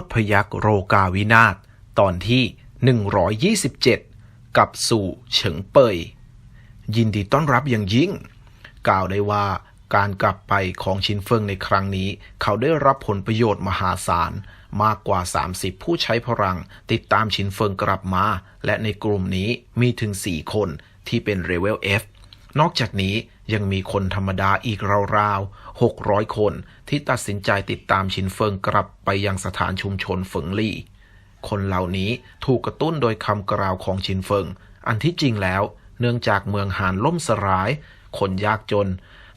ษพยักโรกาวินาศตอนที่ 127 กับสู่เฉิงเปย ยินดีต้อนรับอย่างยิ่ง กล่าวได้ว่าการกลับไปของชินเฟิงในครั้งนี้ เขาได้รับผลประโยชน์มหาศาล มากกว่า 30 ผู้ใช้พลัง ติดตามชินเฟิงกลับมา และในกลุ่มนี้มีถึง 4 คนที่เป็นเลเวล F นอกจากนี้ยังมีคนธรรมดาอีกราวๆ 600 คนที่ตัดสินใจติดตามชินเฟิงกลับไปยังสถานชุมชนเฟิงลี่ คนเหล่านี้ถูกกระตุ้นโดยคำกล่าวของชินเฟิง อันที่จริงแล้ว เนื่องจากเมืองหานล่มสลาย คนยากจน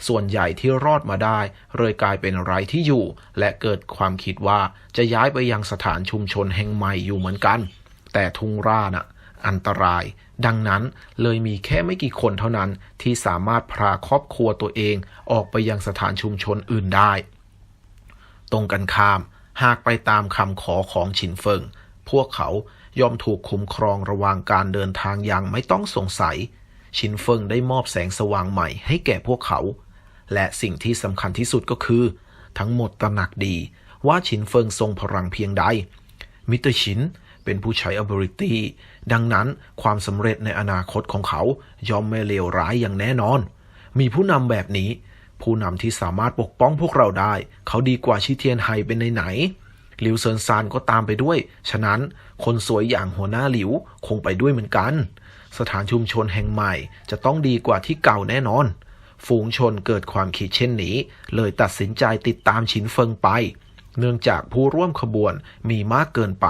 ส่วนใหญ่ที่รอดมาได้เลยกลายเป็นไร้ที่อยู่ และเกิดความคิดว่าจะย้ายไปยังสถานชุมชนแห่งใหม่อยู่เหมือนกัน แต่ทุ่งราน่ะ อันตราย ดังนั้นเลยมีแค่ไม่กี่คนเท่านั้นที่สามารถพาครอบครัวตัวเองออกไปยังสถานชุมชนอื่นได้ ตรงกันข้าม หากไปตามคำขอของฉินเฟิง พวกเขาย่อมถูกคุ้มครองระหว่างการเดินทางอย่างไม่ต้องสงสัยฉินเฟิงได้มอบแสงสว่างใหม่ให้แก่พวกเขา และสิ่งที่สำคัญที่สุดก็คือ ทั้งหมดตระหนักดีว่าฉินเฟิงทรงพลังเพียงใด มิเตอร์ชิน เป็นผู้ใช้ ability ดังนั้นความสำเร็จในอนาคตของเขาย่อมไม่เลวร้ายอย่างแน่นอน มีผู้นำแบบนี้ ผู้นำที่สามารถปกป้องพวกเราได้ เขาดีกว่าชิเทียนไฮเป็นไหนหลิวเซินซานก็ตามไปด้วย ฉะนั้นคนสวยอย่างหัวหน้าหลิวคงไปด้วยเหมือนกัน สถานชุมชนแห่งใหม่จะต้องดีกว่าที่เก่าแน่นอน ฝูงชนเกิดความคิดเช่นนี้ เลยตัดสินใจติดตามฉินเฟิงไป เนื่องจากผู้ร่วมขบวนมีมากเกินไป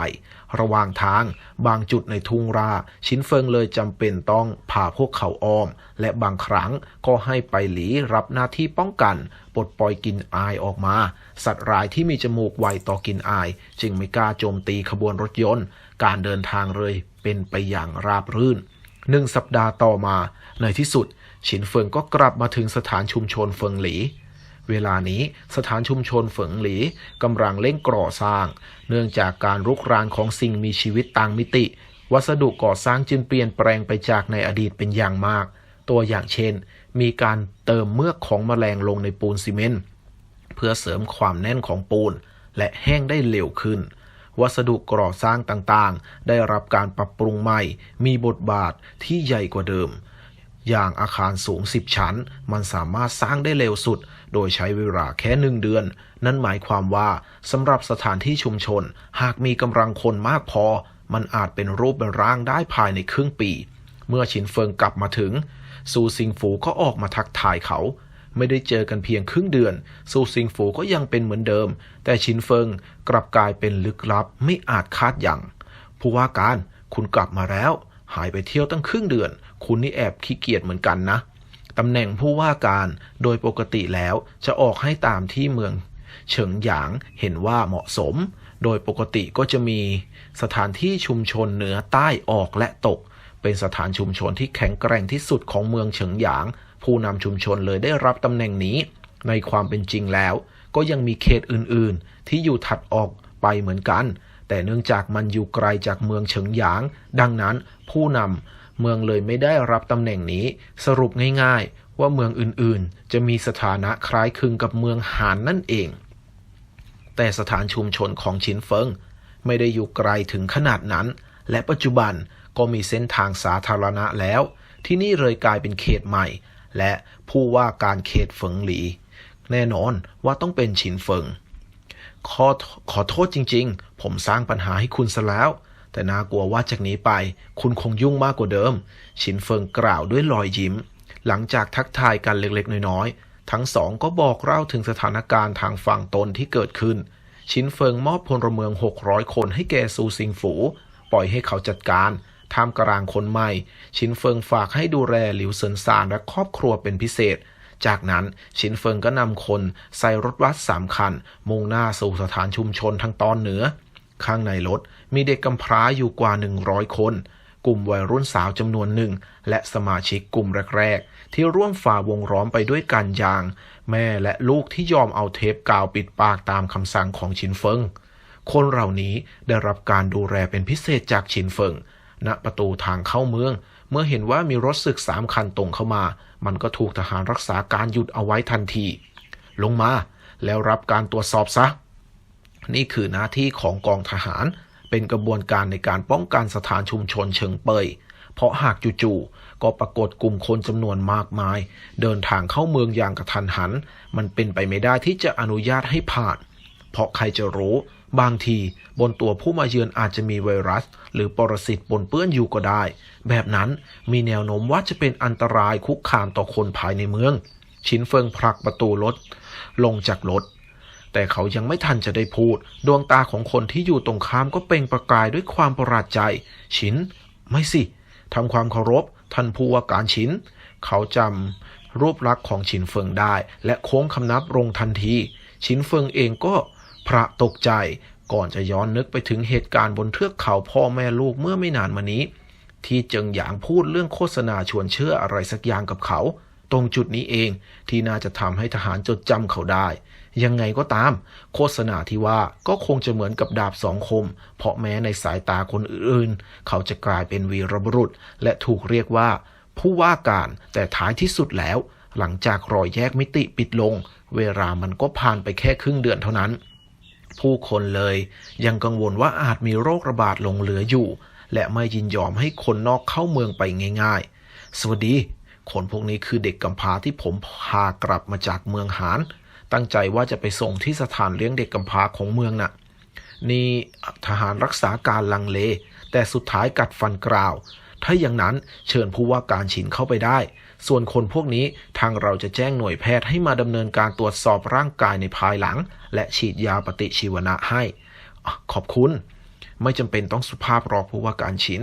ระหว่างทางบางจุดในทุ่งรา ชินเฟิงเลยจำเป็นต้องพาพวกเขาอ้อม และบางครั้งก็ให้ไปหลีรับหน้าที่ป้องกัน ปลดปล่อยกินอายออกมา สัตว์ร้ายที่มีจมูกไวต่อกินอาย จึงไม่กล้าโจมตีขบวนรถยนต์ การเดินทางเลยเป็นไปอย่างราบรื่นหนึ่งสัปดาห์ต่อมาในที่สุดฉินเฟิงก็กลับมาถึงสถานชุมชนเฟิงหลี เวลานี้สถานชุมชนเฟิงหลีกำลังเร่งก่อสร้าง เนื่องจากการรุกรานของสิ่งมีชีวิตต่างมิติ วัสดุก่อสร้างจึงเปลี่ยนแปลงไปจากในอดีตเป็นอย่างมาก ตัวอย่างเช่น มีการเติมเมือกของแมลงลงในปูนซีเมนต์เพื่อเสริมความแน่นของปูน และแห้งได้เร็วขึ้น วัสดุก่อสร้างต่างๆ ได้รับการปรับปรุงใหม่ มีบทบาทที่ใหญ่กว่าเดิม อย่างอาคารสูง 10 ชั้น มันสามารถสร้างได้เร็วสุด โดยใช้เวลาแค่หนึ่งเดือน นั่นหมายความว่าสำหรับสถานที่ชุมชน หากมีกำลังคนมากพอ มันอาจเป็นรูปเป็นร่างได้ภายในครึ่งปี เมื่อชินเฟิงกลับมาถึง ซูซิงฟูก็ออกมาทักทายเขา ไม่ได้เจอกันเพียงครึ่งเดือน ซูซิงฟูก็ยังเป็นเหมือนเดิม แต่ชินเฟิงกลับกลายเป็นลึกลับไม่อาจคาดอย่างผู้ว่าการคุณกลับมาแล้ว หายไปเที่ยวตั้งครึ่งเดือน คุณนี่แอบขี้เกียจเหมือนกันนะ ตำแหน่งผู้ว่าการโดยปกติแล้วจะออกให้ตามที่เมือง เฉิงหยางเห็นว่าเหมาะสม โดยปกติก็จะมีสถานที่ชุมชนเหนือใต้ออกและตก เป็นสถานชุมชนที่แข็งแกร่งที่สุดของเมืองเฉิงหยาง ผู้นำชุมชนเลยได้รับตำแหน่งนี้ ในความเป็นจริงแล้ว ก็ยังมีเขตอื่นๆ ที่อยู่ถัดออกไปเหมือนกัน แต่เนื่องจากมันอยู่ไกลจากเมืองเฉิงหยาง ดังนั้นผู้นำเมืองเลยไม่ได้รับตำแหน่งนี้ สรุปง่ายๆ ว่าเมืองอื่นๆ จะมีสถานะคล้ายคลึงกับเมืองหานนั่นเอง แต่สถานชุมชนของชินเฟิง ไม่ได้อยู่ไกลถึงขนาดนั้น และปัจจุบันก็มีเส้นทางสาธารณะแล้ว ที่นี่เลยกลายเป็นเขตใหม่ และผู้ว่าการเขตเฟิงหลี แน่นอนว่าต้องเป็นชินเฟิง ขอขอโทษจริง ๆ ผมสร้างปัญหาให้คุณซะแล้ว แต่น่ากลัวว่าจากนี้ไป คุณคงยุ่งมากกว่าเดิม ชินเฟิงกล่าวด้วยรอยยิ้ม หลังจากทักทายกันเล็กๆ น้อยๆ ทั้งสองก็บอกเล่าถึงสถานการณ์ทางฝั่งตนที่เกิดขึ้น ชินเฟิงมอบพลเมือง 600 คนให้แกซูซิงฝู ปล่อยให้เขาจัดการท่ามกลางคนใหม่ ชินเฟิงฝากให้ดูแลหลิวเซินซานและครอบครัวเป็นพิเศษ จากนั้นชินเฟิงก็นำคนใส่รถบัสสามคัน มุ่งหน้าสู่สถานชุมชนทางตอนเหนือ ข้างในรถมีเด็กกำพร้าอยู่กว่า 100 คน กลุ่มวัยรุ่นสาวจำนวนหนึ่ง และสมาชิกกลุ่มแรก ๆ ที่ร่วมฝ่าวงล้อมไปด้วยกันอย่าง แม่และลูกที่ยอมเอาเทปกาวปิดปากตามคำสั่งของชินเฟิงคนเหล่านี้ได้รับการดูแลเป็นพิเศษจากชินเฟิงณประตูทางเข้าเมือง เมื่อเห็นว่ามีรถศึกสามคันตรงเข้ามา มันก็ถูกทหารรักษาการหยุดเอาไว้ทันที ลงมาแล้วรับการตรวจสอบซะ นี่คือหน้าที่ของกองทหาร เป็นกระบวนการในการป้องกันสถานชุมชนเชิงเปย เพราะหากจู่ๆก็ปรากฏกลุ่มคนจำนวนมากมาย เดินทางเข้าเมืองอย่างกระทันหัน มันเป็นไปไม่ได้ที่จะอนุญาตให้ผ่าน เพราะใครจะรู้ บางทีบนตัวผู้มาเยือนอาจจะมีไวรัส หรือปรสิตปนเปื้อนอยู่ก็ได้ แบบนั้นมีแนวโน้มว่าจะเป็นอันตรายคุกคามต่อคนภายในเมือง ชินเฟิงผลักประตูรถ ลงจากรถ แต่เขายังไม่ทันจะได้พูด ดวงตาของคนที่อยู่ตรงข้ามก็เปล่งประกายด้วยความประหลาดใจ ชินไม่สิทำความเคารพท่านผู้ว่าการชินเขาจำรูปลักษณ์ของชินเฟิงได้ และโค้งคำนับลงทันที ชินเฟิงเองก็ พระตกใจก่อนจะย้อนนึกไปถึงเหตุการณ์บนเทือกเขาพ่อแม่ลูกเมื่อไม่นานมานี้ ที่เจิงหยางพูดเรื่องโฆษณาชวนเชื่ออะไรสักอย่างกับเขา ตรงจุดนี้เองที่น่าจะทำให้ทหารจดจำเขาได้ ยังไงก็ตาม โฆษณาที่ว่าก็คงจะเหมือนกับดาบสองคม เพราะแม้ในสายตาคนอื่นๆเขาจะกลายเป็นวีรบุรุษ และถูกเรียกว่า ผู้ว่าการแต่ท้ายที่สุดแล้ว หลังจากรอยแยกมิติปิดลง เวลามันก็ผ่านไปแค่ครึ่งเดือนเท่านั้น ผู้คนเลย ยังกังวลว่าอาจมีโรคระบาดหลงเหลืออยู่ และไม่ยินยอมให้คนนอกเข้าเมืองไปง่าย ๆ สวัสดี คนพวกนี้คือเด็กกำพร้าที่ผมพากลับมาจากเมืองหานตั้งใจว่าจะไปส่งที่สถานเลี้ยงเด็กกำพร้าของเมืองน่ะ นี่ทหารรักษาการลังเล แต่สุดท้ายกัดฟันกล่าว ถ้าอย่างนั้นเชิญผู้ว่าการฉินเข้าไปได้ ส่วนคนพวกนี้ทางเราจะแจ้งหน่วยแพทย์ให้มาดำเนินการตรวจสอบร่างกายในภายหลัง และฉีดยาปฏิชีวนะให้อขอบคุณ ไม่จำเป็นต้องสุภาพรอผู้ว่าการฉิน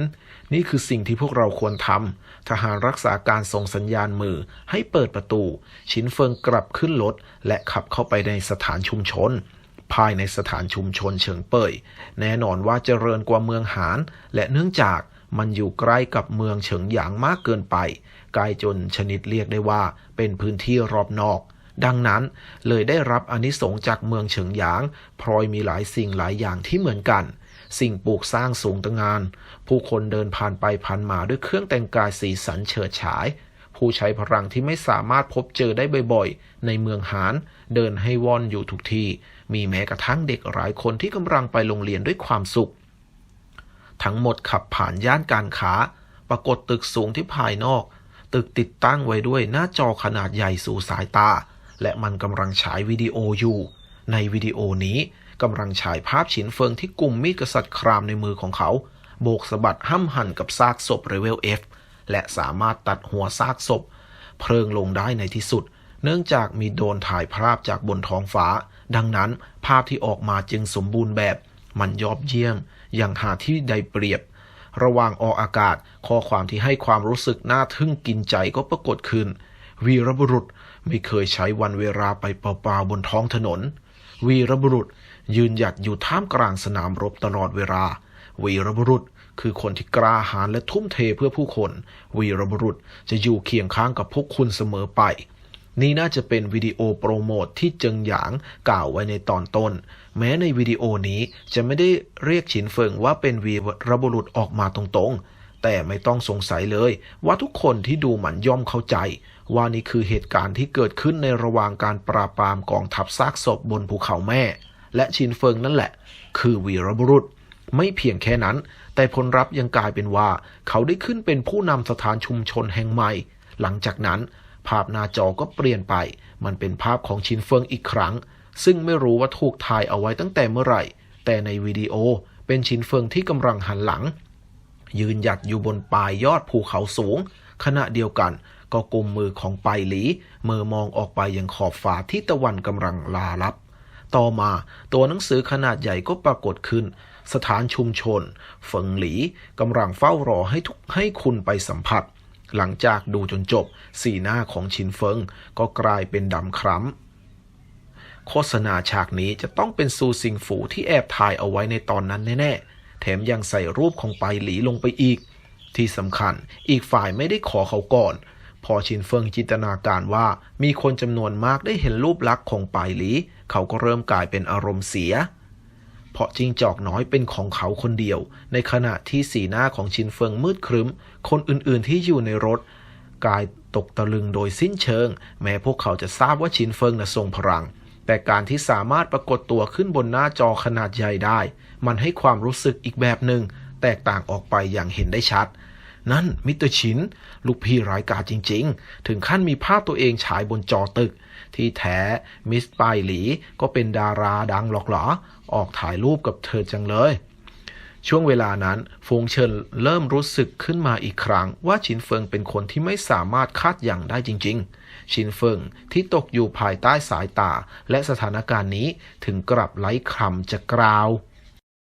นี่คือสิ่งที่พวกเราควรทำทหารรักษาการส่งสัญญาณมือให้เปิดประตู ชินเฟิงกลับขึ้นรถและขับเข้าไปในสถานชุมชนภายในสถานชุมชนเฉิงเป่ย แน่นอนว่าเจริญกว่าเมืองหาน และเนื่องจาก มันอยู่ใกล้กับเมืองเฉิงหยางมากเกินไปไกลจนชนิดเรียกได้ว่าเป็นพื้นที่รอบนอก ดังนั้นเลยได้รับอนิสงจากเมืองเฉิงหยาง พลอยมีหลายสิ่งหลายอย่างที่เหมือนกัน สิ่งปลูกสร้างสูงตะงาน ผู้คนเดินผ่านไปผ่านมาด้วยเครื่องแต่งกายสีสันเฉิดฉาย ผู้ใช้พลังที่ไม่สามารถพบเจอได้บ่อยๆ ในเมืองหานเดินให้ว่อนอยู่ทุกที่ มีแม้กระทั่งเด็กหลายคนที่กำลังไปโรงเรียนด้วยความสุข ทั้งหมดขับผ่านย่านการค้า ปรากฏตึกสูงที่ภายนอก ตึกติดตั้งไว้ด้วยหน้าจอขนาดใหญ่สู่สายตา และมันกำลังฉายวิดีโออยู่ ในวิดีโอนี้กำลังฉายภาพฉินเฟิงที่กลุ่มมีดกษัตริย์ครามในมือของเขา โบกสะบัดห้ำหั่นกับซากศพเรเวล F และสามารถตัดหัวซากศพ เพลิงลงได้ในที่สุด เนื่องจากมีโดนถ่ายภาพจากบนท้องฟ้า ดังนั้นภาพที่ออกมาจึงสมบูรณ์แบบ มันยอดเยี่ยม อย่างหาที่ใดเปรียบ ระหว่างออกอากาศ ข้อความที่ให้ความรู้สึกน่าทึ่งกินใจก็ปรากฏขึ้น วีรบุรุษไม่เคยใช้วันเวลาไปเปล่าๆบนท้องถนน วีรบุรุษยืนหยัดอยู่ท่ามกลางสนามรบตลอดเวลา วีรบุรุษคือคนที่กล้าหาญและทุ่มเทเพื่อผู้คน วีรบุรุษจะอยู่เคียงข้างกับพวกคุณเสมอไป นี่น่าจะเป็นวิดีโอโปรโมทที่เจิงหยางกล่าวไว้ในตอนต้น แม้ในวิดีโอนี้จะไม่ได้เรียกฉินเฟิงว่าเป็นวีรบุรุษออกมาตรงๆ แต่ไม่ต้องสงสัยเลยว่าทุกคนที่ดูหมันย่อมเข้าใจ ว่านี่คือเหตุการณ์ที่เกิดขึ้นในระหว่างการปราบปรามกองทัพซากศพบนภูเขาแม่ และชินเฟิงนั่นแหละ คือวีรบุรุษ ไม่เพียงแค่นั้น แต่ผลลัพธ์ยังกลายเป็นว่า เขาได้ขึ้นเป็นผู้นำสถานชุมชนแห่งใหม่ หลังจากนั้น ภาพหน้าจอก็เปลี่ยนไป มันเป็นภาพของชินเฟิงอีกครั้ง ซึ่งไม่รู้ว่าถูกถ่ายเอาไว้ตั้งแต่เมื่อไหร่ แต่ในวิดีโอเป็นชินเฟิงที่กำลังหันหลัง ยืนหยัดอยู่บนปลายยอดภูเขาสูง ขณะเดียวกันก็กุมมือของไปหลีมือมองออกไปยังขอบฟ้าที่ตะวันกำลังลาลับ ต่อมาตัวหนังสือขนาดใหญ่ก็ปรากฏขึ้น สถานชุมชนเฟิงหลีกำลังเฝ้ารอให้ทุกให้คุณไปสัมผัส หลังจากดูจนจบ สีหน้าของชินเฟิงก็กลายเป็นดำคล้ำ โฆษณาฉากนี้จะต้องเป็นซูซิงฝูที่แอบถ่ายเอาไว้ในตอนนั้นแน่ๆ แถมยังใส่รูปของไปหลีลงไปอีก ที่สำคัญอีกฝ่ายไม่ได้ขอเขาก่อน พอชินเฟิงจินตนาการว่ามีคนจำนวนมากได้เห็นรูปลักษณ์ของไปหลี เขาก็เริ่มกลายเป็นอารมณ์เสีย เพราะจิงจอกน้อยเป็นของเขาคนเดียว ในขณะที่สีหน้าของชินเฟิงมืดครึ้ม คนอื่นๆที่อยู่ในรถกายตกตะลึงโดยสิ้นเชิง แม้พวกเขาจะทราบว่าชินเฟิงน่ะทรงพลัง แต่การที่สามารถปรากฏตัวขึ้นบนหน้าจอขนาดใหญ่ได้ มันให้ความรู้สึกอีกแบบหนึ่งแตกต่างออกไปอย่างเห็นได้ชัด นั่นมิสเตอร์ชินลูกพี่ร้ายกาจจริง ๆ ถึงขั้นมีภาพตัวเองฉายบนจอตึก ที่แท้มิสปายหลีก็เป็นดาราดังหรอกหรอ ออกถ่ายรูปกับเธอจังเลย ช่วงเวลานั้นฟงเฉินเริ่มรู้สึกขึ้นมาอีกครั้ง ว่าชินเฟิงเป็นคนที่ไม่สามารถคาดอย่างได้จริง ๆ ชินเฟิงที่ตกอยู่ภายใต้สายตา และสถานการณ์นี้ถึงกลับไร้คำจะกล่าว